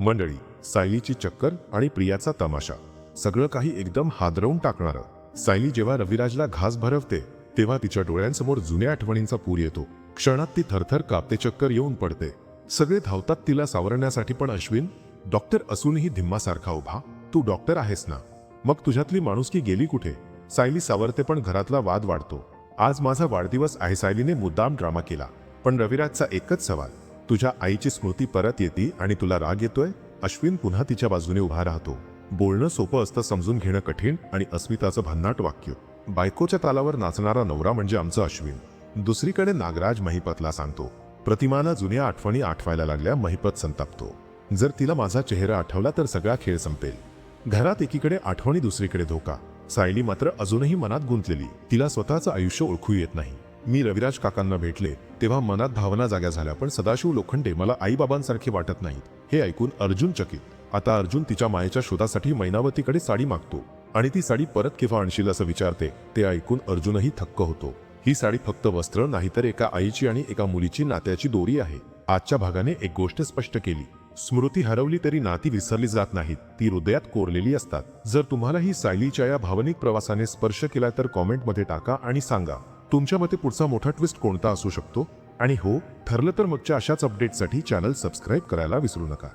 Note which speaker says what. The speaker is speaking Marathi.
Speaker 1: मंडळी सायलीची चक्कर आणि प्रियाचा तमाशा. सगळं काही एकदम हादरवून टाकणारं. सायली जेव्हा रविराजला घास भरवते तेव्हा तिच्या डोळ्यांसमोर जुन्या आठवणींचा पूर येतो. क्षणात ती थरथर कापते चक्कर येऊन पडते. सगळे धावतात तिला सावरण्यासाठी पण अश्विन डॉक्टर असूनही धिम्मासारखा उभा. तू डॉक्टर आहेस ना? मग तुझ्यातली माणुसकी गेली कुठे? सायली सावरते पण घरातला वाद वाढतो. आज माझा वाढदिवस आहे सायलीने मुद्दाम ड्रामा केला. पण रविराजचा एकच सवाल तुझ्या आईची स्मृती परत येते आणि तुला राग येतोय? अश्विन पुन्हा तिच्या बाजूने उभा राहतो. बोलणं सोपं असतं समजून घेणं कठीण आणि अस्मिताचं भन्नाट वाक्य. बायकोच्या तालावर नाचणारा नवरा म्हणजे आमचं अश्विन. दुसरीकडे नागराज महिपतला सांगतो. प्रतिमानं जुन्या आठवणी आठवायला लागल्या महिपत संतापतो. जर तिला माझा चेहरा आठवला तर सगळा खेळ संपेल. घरात एकीकडे आठवणी दुसरीकडे धोका. सायली मात्र अजूनही मनात गुंतलेली. तिला स्वतःचं आयुष्य ओळखू येत नाही. मी रविराज काकांना भेटले तेव्हा मनात भावना जाग्या झाल्या पण सदाशिव लोखंडे मला आईबाबांसारखे वाटत नाहीत. हे ऐकून अर्जुन चकित. आता अर्जुन तिच्या मायेच्या शोधासाठी मैनावतीकडे साडी मागतो आणि ती साडी परत केव्हा आणशील असं विचारते ते ऐकून अर्जुनही थक्क होतो. ही साडी फक्त वस्त्र नाही तर एका आईची आणि एका मुलीची नात्याची दोरी आहे. आजच्या भागाने एक गोष्ट स्पष्ट केली. स्मृती हरवली तरी नाती विसरली जात नाहीत ती हृदयात कोरलेली असतात. जर तुम्हाला ही सायलीच्या या भावनिक प्रवासाने स्पर्श केला तर कॉमेंटमध्ये टाका आणि सांगा. तुमच्या मते पुढचा मोठा ट्विस्ट कोणता असू शकतो? आणि हो ठरलं तर मगच्या अशाच अपडेटसाठी चॅनल सबस्क्राईब करायला विसरू नका.